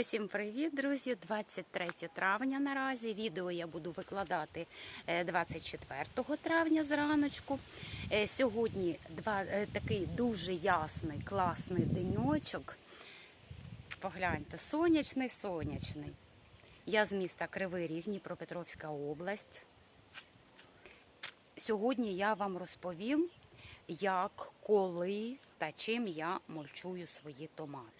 Усім привіт, друзі! 23 травня наразі. Відео я буду викладати е, 24 травня зраночку. Е, Сьогодні два, е, такий дуже ясний, класний деньочок. Погляньте, сонячний, сонячний. Я з міста Кривий Ріг, Дніпропетровська область. Сьогодні я вам розповім, як, коли та чим я мульчую свої томати.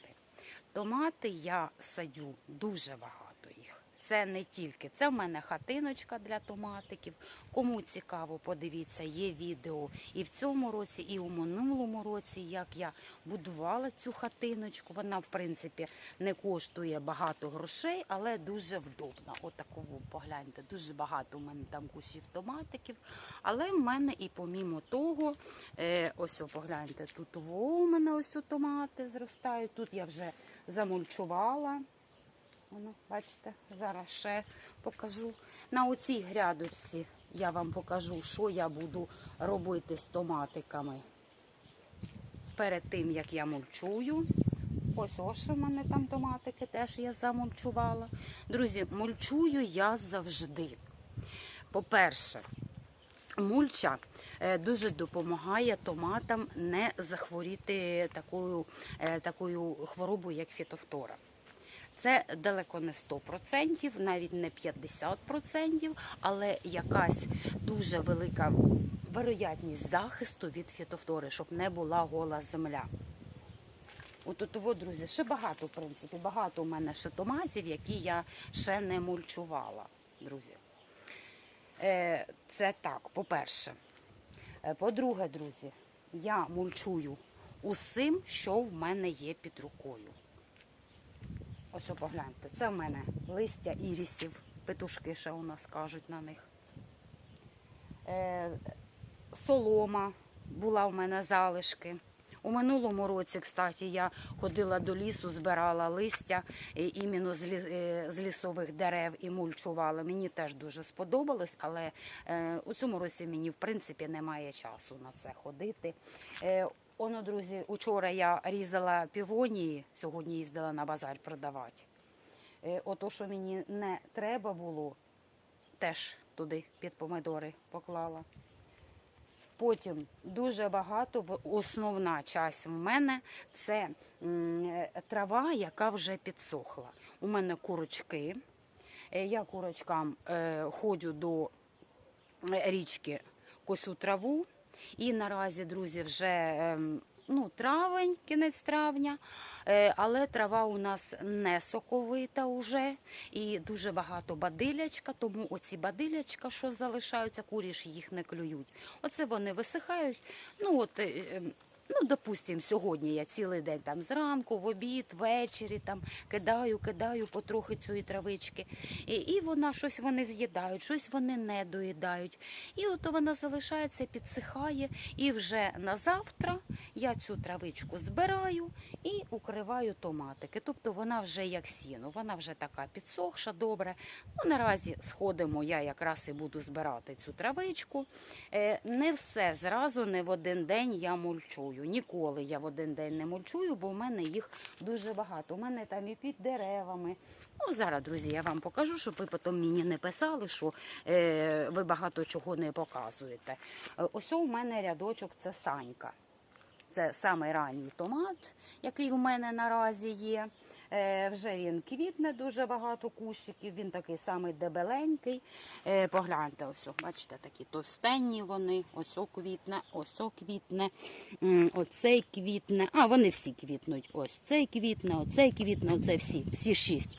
Томати я садю дуже багато їх. Це не тільки це в мене хатиночка для томатиків. Кому цікаво, подивіться, є відео і в цьому році, і у минулому році, як я будувала цю хатиночку. Вона, в принципі, не коштує багато грошей, але дуже вдобна. Отакову погляньте, дуже багато у мене там кущів томатиків. Але в мене і помімо того, е, ось погляньте, тут у мене ось о томати зростають. Тут я вже замульчувала. Воно, бачите, зараз ще покажу. На оцій грядочці я вам покажу, що я буду робити з томатиками перед тим, як я мульчую. Ось ось в мене там томатики теж я замульчувала. Друзі, мульчую я завжди. По-перше, мульча дуже допомагає томатам не захворіти такою, е, такою хворобою, як фітофтора. Це далеко не 100%, навіть не 50%, але якась дуже велика вероятність захисту від фітофтори, щоб не була гола земля. От от, друзі, ще багато, в принципі, багато у мене ще томатів, які я ще не мульчувала, друзі. Е, Це так, по-перше. Е, По-друге, друзі, я мульчую усім, що в мене є під рукою. Ось погляньте, це в мене листя ірісів, петушки ще у нас кажуть на них. Е, солома була в мене залишки. У минулому році, кстати, я ходила до лісу, збирала листя іменно е, з лісових дерев і мульчувала. Мені теж дуже сподобалось, але е, у цьому році мені в принципі немає часу на це ходити. Е, Оно, друзі, учора я різала півонії, сьогодні їздила на базар продавати. Ото, що мені не треба було, теж туди під помидори поклала. Потім дуже багато, основна часть в мене це трава, яка вже підсохла. У мене курочки. Е, Я курочкам е, ходжу до річки косю траву. І наразі, друзі, вже ем, ну, травень, кінець травня, е, але трава у нас не соковита вже і дуже багато бадилячка, тому оці бадилячка, що залишаються, курі ж їх не клюють. Оце вони висихають. Ну, от, е, ем, Ну, допустим, сьогодні я цілий день там зранку, в обід, ввечері там кидаю, кидаю потрохи цієї травички. І, і вона щось вони з'їдають, щось вони не доїдають. І от вона залишається, підсихає. І вже на завтра я цю травичку збираю і укриваю томатики. Тобто вона вже як сіно, вона вже така підсохша, добре. Ну, наразі сходимо, я якраз і буду збирати цю травичку. Е, Не все зразу, не в один день я мульчую. Ніколи я в один день не мульчую, бо в мене їх дуже багато. У мене там і під деревами. Ну, зараз, друзі, я вам покажу, щоб ви потім мені не писали, що е, ви багато чого не показуєте. Ось у мене рядочок це санька. Це самий ранній томат, який у мене наразі є. Е, вже він квітне дуже багато кущиків, він такий самий дебеленький. Е, погляньте, ось, бачите, такі товстенні вони, ось о квітне, ось о квітне, оцей квітне. А, вони всі квітнуть. Ось цей квітне, оцей квітне, оце всі, всі шість.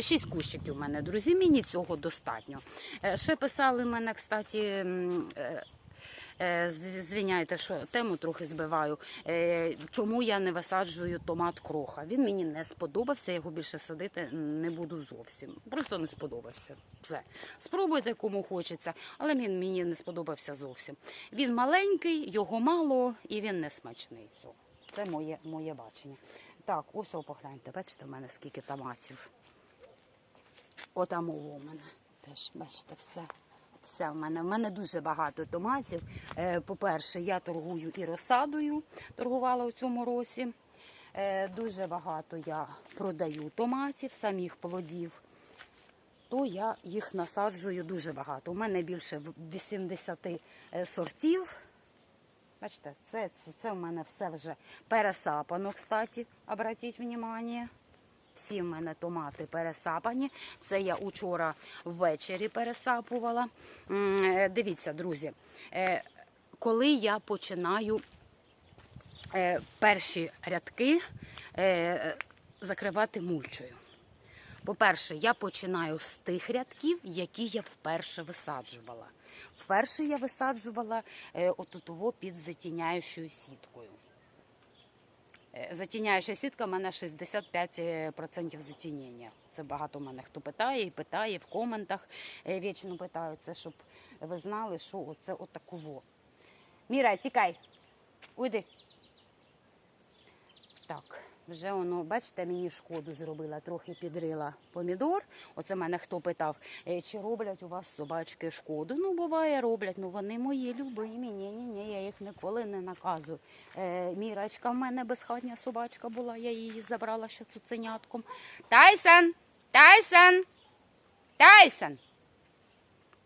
Шість кущиків у мене, друзі, мені цього достатньо. Е, Ще писали мене, кстати, е, Е, з- Звіняйте, що тему трохи збиваю. Е, Чому я не висаджую томат кроха? Він мені не сподобався, його більше садити не буду зовсім. Просто не сподобався. Все. Спробуйте, кому хочеться, але він мені не сподобався зовсім. Він маленький, його мало і він не смачний. Все. Це моє, моє бачення. Так, ось о, погляньте, бачите, в мене скільки томатів. Отам у мене теж, бачите, все. Все в мене. В мене дуже багато томатів. Е, По-перше, я торгую і розсадою, торгувала у цьому році. е, дуже багато я продаю томатів, самих плодів, то я їх насаджую дуже багато. У мене більше 80 е, сортів. Бачите, це, це, це в мене все вже пересапано, кстати, обратіть внимание. Всі в мене томати пересапані. Це я учора ввечері пересапувала. Е, Дивіться, друзі, е, коли я починаю е, перші рядки закривати мульчою. По-перше, я починаю з тих рядків, які я вперше висаджувала. Вперше я висаджувала отутово під затіняючою сіткою. Е, Затіняюча сітка в мене 65% затінення. Це багато в мене хто питає і питає в коментах. е, Вічно питаються, це, щоб ви знали, що оце отаково. Міра, тікай. Уйди. Так, вже воно, бачите, мені шкоду зробила, трохи підрила помідор. Оце мене хто питав, е, чи роблять у вас собачки шкоду. Ну, буває, роблять, ну вони мої любимі. Ні, ні, ні, я їх ніколи не наказую. Е, Мірочка в мене безхатня собачка була, я її забрала ще цуценятком. Тайсон! Тайсон! Тайсон!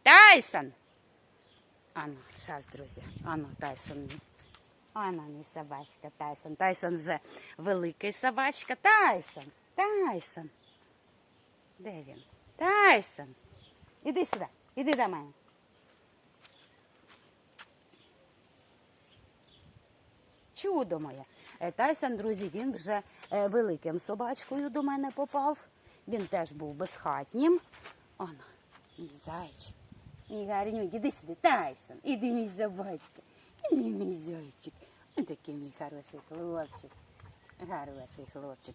Тайсон! Ану, зараз, друзі. Ану, Тайсон. Ану, не собачка, Тайсон. Тайсон вже великий собачка. Тайсон! Тайсон! Де він? Тайсон! Іди сюди, іди до мене. Чудо моє. Е, Тайсон, друзі, він вже е, великим собачкою до мене попав. Він теж був безхатнім. Оно, мій зайчик. Мій гарнюк, іди сюди, Тайсон, іди мій собачка. Іди мій зайчик. Ось такий мій хороший хлопчик. Хороший хлопчик.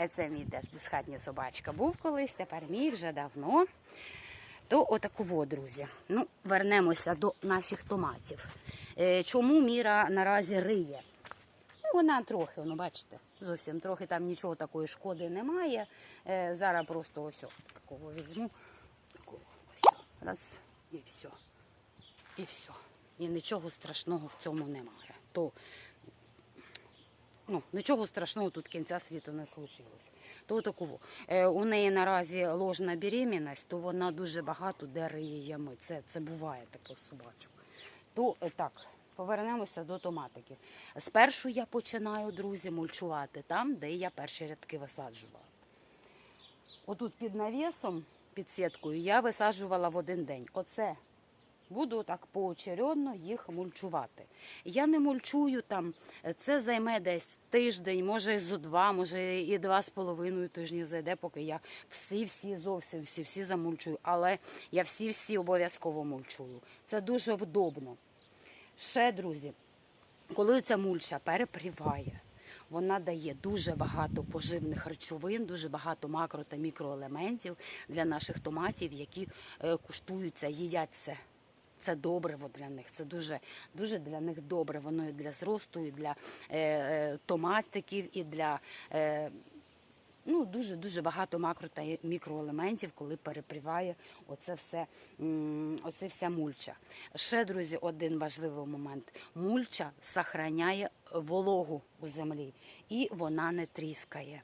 Е, Це мій безхатня собачка був колись, тепер мій вже давно. То отаково, друзі. Ну, вернемося до наших томатів. Е, Чому Міра наразі риє? Ну, вона трохи, ну бачите, зовсім трохи там нічого такої шкоди немає. Е, зараз просто ось такого візьму. Раз і все. І все. І нічого страшного в цьому немає. То ну, нічого страшного тут кінця світу не случилось. То такого. Е, у неї наразі ложна беременність, то вона дуже багато де ями. Це, це буває таке собачок. То е, так, повернемося до томатиків. Спершу я починаю, друзі, мульчувати там, де я перші рядки висаджувала. Отут під навісом, під сіткою, я висаджувала в один день. Оце буду так поочередно їх мульчувати. Я не мульчую там, це займе десь тиждень, може зо два, може і два з половиною тижні зайде, поки я всі-всі зовсім всі-всі замульчую. Але я всі-всі обов'язково мульчую. Це дуже вдобно. Ще, друзі, коли ця мульча перепріває, вона дає дуже багато поживних речовин, дуже багато макро та мікроелементів для наших томатів, які е, куштуються, їдять це. Добриво для них. Це дуже, дуже для них добре. Воно і для зросту, і для е, е, томатиків, і для е, ну, дуже дуже багато макро та мікроелементів, коли перепріває оце все, оце вся мульча. Ще, друзі, один важливий момент: мульча сохраняє вологу у землі і вона не тріскає.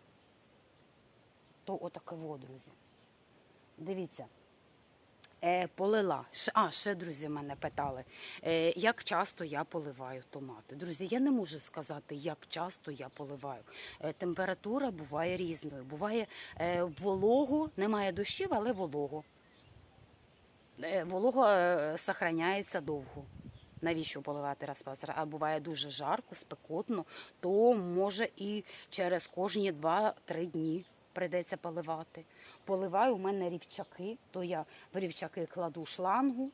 То отаково, друзі. Дивіться. Е, полила. А, ще друзі мене питали, е, як часто я поливаю томати. Друзі, я не можу сказати, як часто я поливаю. Е, температура буває різною. Буває волого, немає дощів, але волого. Волого сохраняється довго. Навіщо поливати по? А буває дуже жарко, спекотно, то може і через кожні 2-3 дні прийдеться поливати. Поливаю у мене рівчаки, то я в рівчаки кладу шлангу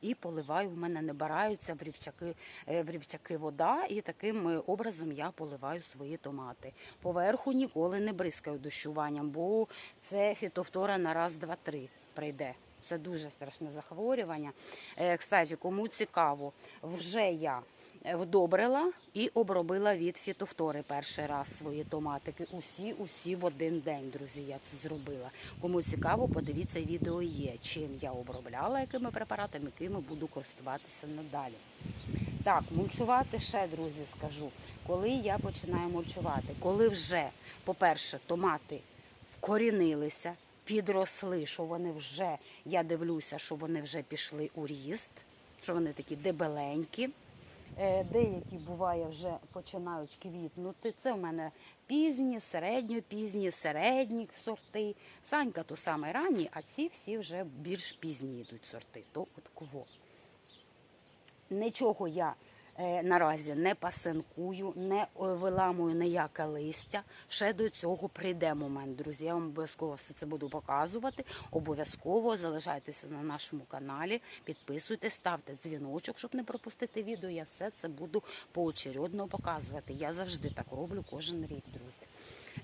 і поливаю. У мене не бараються в рівчаки, е, в рівчаки вода, і таким е, образом я поливаю свої томати. Поверху ніколи не бризкаю дощуванням, бо це фітофтора на раз, два, три прийде. Це дуже страшне захворювання. Е, Кстати, кому цікаво, вже я вдобрила і обробила від фітофтори перший раз свої томатики. Усі, усі в один день, друзі, я це зробила. Кому цікаво, подивіться відео є, чим я обробляла, якими препаратами, якими буду користуватися надалі. Так, мульчувати ще, друзі, скажу. Коли я починаю мульчувати, коли вже, по-перше, томати вкорінилися, підросли, що вони вже, я дивлюся, що вони вже пішли у ріст, що вони такі дебеленькі. Е, Деякі буває вже починають квітнути. Це в мене пізні, середньопізні, середні сорти. Санька то саме ранні, а ці всі вже більш пізні йдуть сорти. То от кво. Нічого я наразі не пасинкую, не е, виламую ніяке листя. Ще до цього прийде момент, друзі. Я вам обов'язково все це буду показувати. Обов'язково залишайтеся на нашому каналі, підписуйтесь, ставте дзвіночок, щоб не пропустити відео. Я все це буду поочередно показувати. Я завжди так роблю кожен рік, друзі.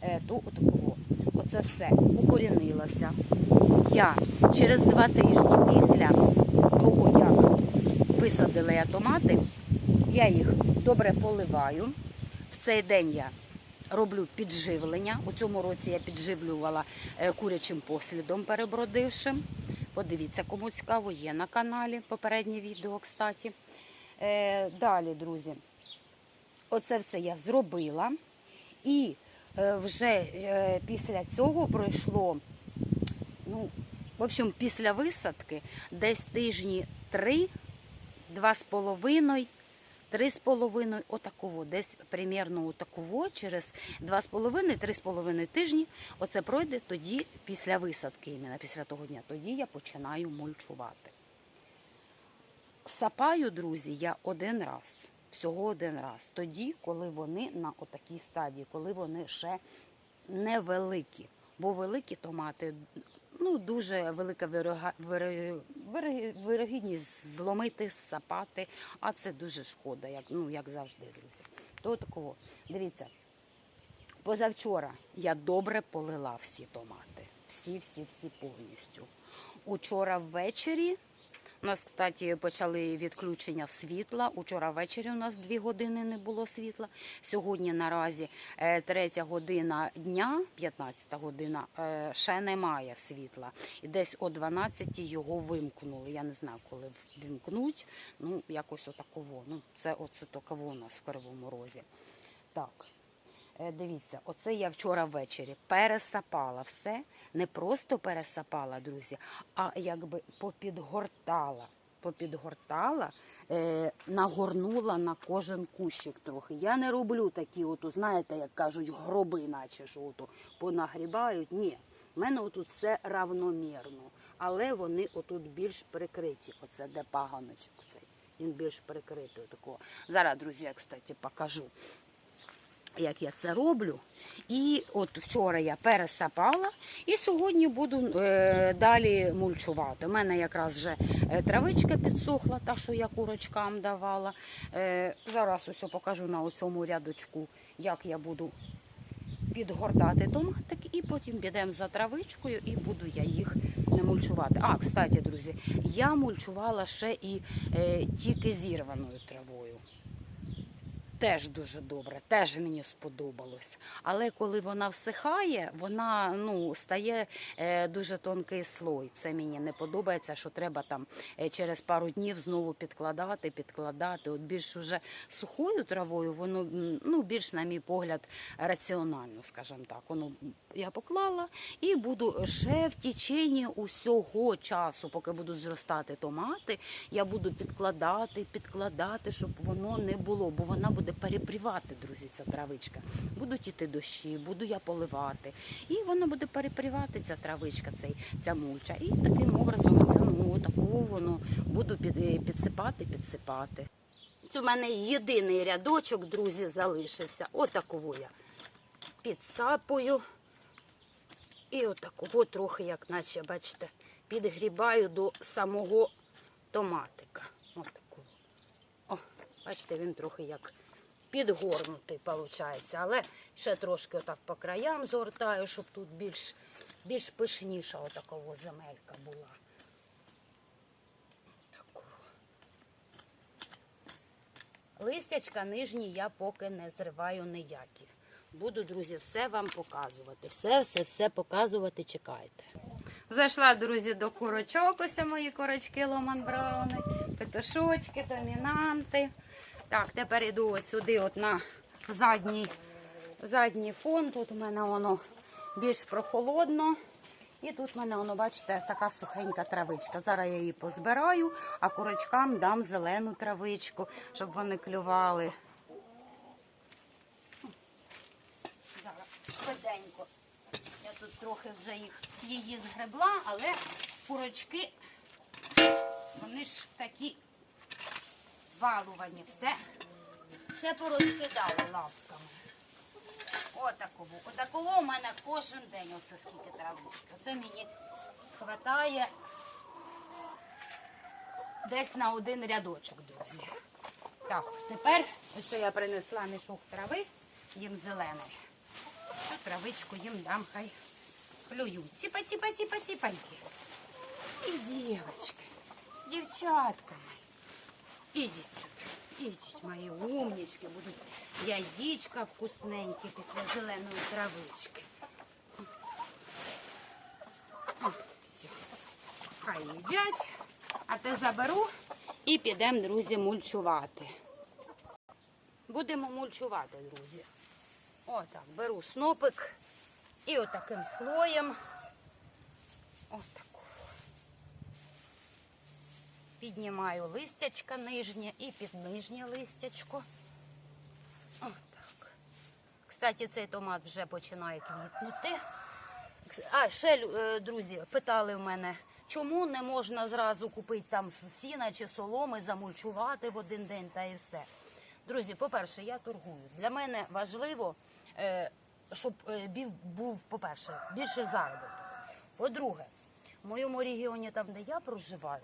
Е, то отакого. Оце все укорінилося. Я через два тижні після того, як висадила я томати, я їх добре поливаю. В цей день я роблю підживлення. У цьому році я підживлювала е, курячим послідом перебродившим. Подивіться, кому цікаво, є на каналі попереднє відео, кстати. Е, Далі, друзі, оце все я зробила. І е, вже після цього пройшло, ну, в общем, після висадки десь тижні три, два з половиною, три з половиною, отаково, десь примерно отаково, через два з половиною, три з половиною тижні, оце пройде тоді після висадки, іменно після того дня, тоді я починаю мульчувати. Сапаю, друзі, я один раз, всього один раз. Тоді, коли вони на отакій стадії, коли вони ще невеликі. Бо великі томати, ну дуже велика вирогідність зломити, сапати, а це дуже шкода, як, ну, як завжди, друзі. То такого. Дивіться, позавчора я добре полила всі томати. Всі, всі, всі повністю. Учора ввечері у нас, кстати, почали відключення світла. Учора ввечері у нас дві години не було світла. Сьогодні наразі е, третя година дня, 15 година, е, ще немає світла. І десь о 12 його вимкнули. Я не знаю, коли вимкнуть. Ну, якось отаково. Ну, це оце таково у нас в Кривому Розі. Так. Е, Дивіться, оце я вчора ввечері пересапала все, не просто пересапала, друзі, а якби попідгортала. Попідгортала, е, нагорнула на кожен кущик трохи. Я не роблю такі, от, знаєте, як кажуть, гроби, наче що ото понагрібають. Ні, в мене отут все равномірно, але вони отут більш прикриті. Оце де паганочок цей. Він більш прикритий. Такого. Зараз, друзі, я, кстати, покажу як я це роблю. І от вчора я пересапала, і сьогодні буду е, далі мульчувати. У мене якраз вже е, травичка підсохла, та, що я курочкам давала. Е, зараз ось покажу на цьому рядочку, як я буду підгортати томатик, і потім підемо за травичкою і буду я їх мульчувати. А, кстати, друзі, я мульчувала ще і е, тільки зірваною травою теж дуже добре, теж мені сподобалось. Але коли вона всихає, вона ну стає е, дуже тонкий слой. Це мені не подобається, що треба там е, через пару днів знову підкладати, підкладати. От більш уже сухою травою, воно ну більш, на мій погляд, раціонально, скажімо так. Воно я поклала і буду ще в течение усього часу, поки будуть зростати томати, я буду підкладати, підкладати, щоб воно не було, бо вона буде перепрівати, друзі, ця травичка. Будуть іти дощі, буду я поливати. І вона буде перепрівати ця травичка, цей, ця мульча. І таким образом це, ну, такого воно буду е, підсипати, підсипати. Це в мене єдиний рядочок, друзі, залишився. Отаково я підсапую. І отакого трохи, як наче, бачите, підгрібаю до самого томатика. Отакого. О, бачите, він трохи як підгорнутий, виходить. Але ще трошки отак по краям згортаю, щоб тут більш, більш пишніша отакого земелька була. Такого. Листячка нижні я поки не зриваю ніякі. Буду, друзі, все вам показувати. Все, все, все показувати, чекайте. Зайшла, друзі, до курочок. Ось мої курочки Ломан Брауни, петушочки, домінанти. Так, тепер іду ось сюди, от на задній, задній фон. Тут у мене воно більш прохолодно. І тут в мене, воно, бачите, така сухенька травичка. Зараз я її позбираю, а курочкам дам зелену травичку, щоб вони клювали. Зараз швиденько. Я тут трохи вже їх її згребла, але курочки, вони ж такі балувані. Все, все порозкидали лапками. Отаково. Отаково у мене кожен день оце скільки травички. Оце мені хватає десь на один рядочок, друзі. Так, тепер ось я принесла мішок трави, їм зелений. Цю травичку їм дам, хай клюють. Ціпа, ціпа, ціпа, ціпаньки. І дівочки, дівчатка мої. Ідіть сюди, ідіть, мої умнічки, будуть яєчка вкусненькі після зеленої травички. Хай їдять, а те заберу і підемо, друзі, мульчувати. Будемо мульчувати, друзі. Отак, беру снопик і отаким слоєм. Отаку. Піднімаю листячка нижнє і під нижнє листячко. Отак. Кстати, цей томат вже починає квітнути. А, ще, е, друзі, питали в мене, чому не можна зразу купити там сіна чи соломи, замульчувати в один день та і все. Друзі, по-перше, я торгую. Для мене важливо, е, щоб е, був, по-перше, більше заробіток. По-друге, в моєму регіоні, там, де я проживаю,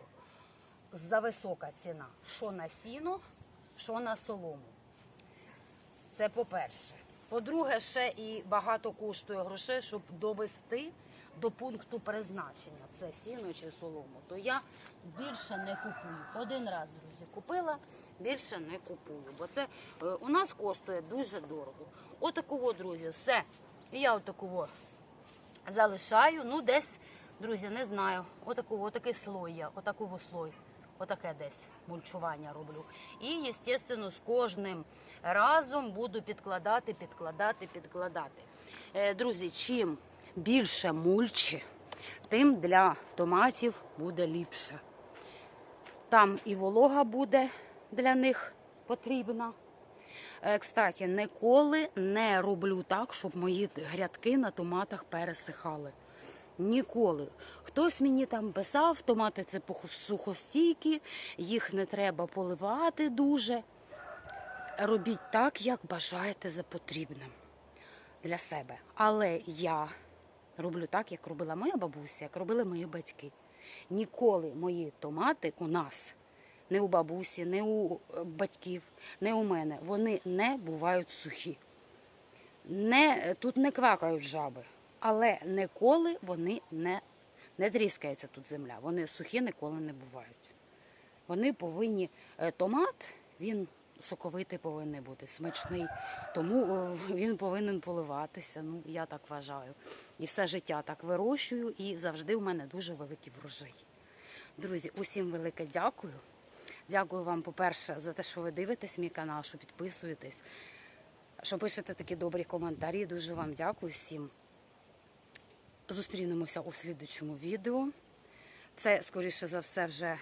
зависока ціна. Що на сіно, що на солому. Це по-перше. По-друге, ще і багато коштує грошей, щоб довести до пункту призначення це сіно чи солому. То я більше не купую. Один раз, друзі, купила, більше не купую. Бо це е, у нас коштує дуже дорого. Отакого, друзі, все. І я отакого залишаю. Ну, десь, друзі, не знаю. Отаку, отакий слой я, отакого слой. Отаке десь мульчування роблю. І, звісно, з кожним разом буду підкладати, підкладати, підкладати. Е, друзі, чим більше мульчі, тим для томатів буде ліпше. Там і волога буде для них потрібна. Е, Кстати, ніколи не роблю так, щоб мої грядки на томатах пересихали. Ніколи. Хтось мені там писав, томати це сухостійкі, їх не треба поливати дуже. Робіть так, як бажаєте за потрібним для себе. Але я роблю так, як робила моя бабуся, як робили мої батьки. Ніколи мої томати у нас, не у бабусі, не у е, батьків, не у мене, вони не бувають сухі. Не, тут не квакають жаби, але ніколи вони не, не тріскається тут земля. Вони сухі ніколи не бувають. Вони повинні, е, томат, він соковитий повинен бути, смачний, тому е, він повинен поливатися. Ну, я так вважаю. І все життя так вирощую, і завжди в мене дуже великий врожай. Друзі, усім велике дякую. Дякую вам, по-перше, за те, що ви дивитесь мій канал, що підписуєтесь, що пишете такі добрі коментарі. Дуже вам дякую всім. Зустрінемося у слідучому відео. Це, скоріше за все, вже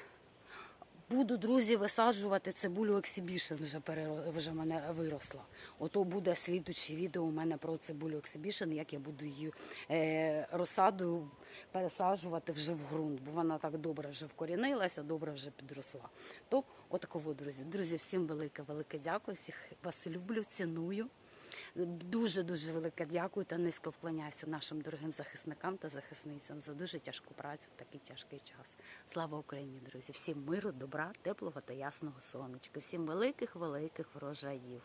буду, друзі, висаджувати цибулю ексібішн, вже, переро- вже мене виросла. Ото буде слідуче відео у мене про цибулю ексібішн, як я буду її е, розсадою пересаджувати вже в ґрунт, бо вона так добре вже вкорінилася, добре вже підросла. То отаково, друзі. Друзі, всім велике, велике дякую. Всіх вас люблю, ціную. Дуже дуже велике дякую та низько вклоняюся нашим дорогим захисникам та захисницям за дуже тяжку працю в такий тяжкий час. Слава Україні, друзі! Всім миру, добра, теплого та ясного сонечка. Всім великих великих врожаїв.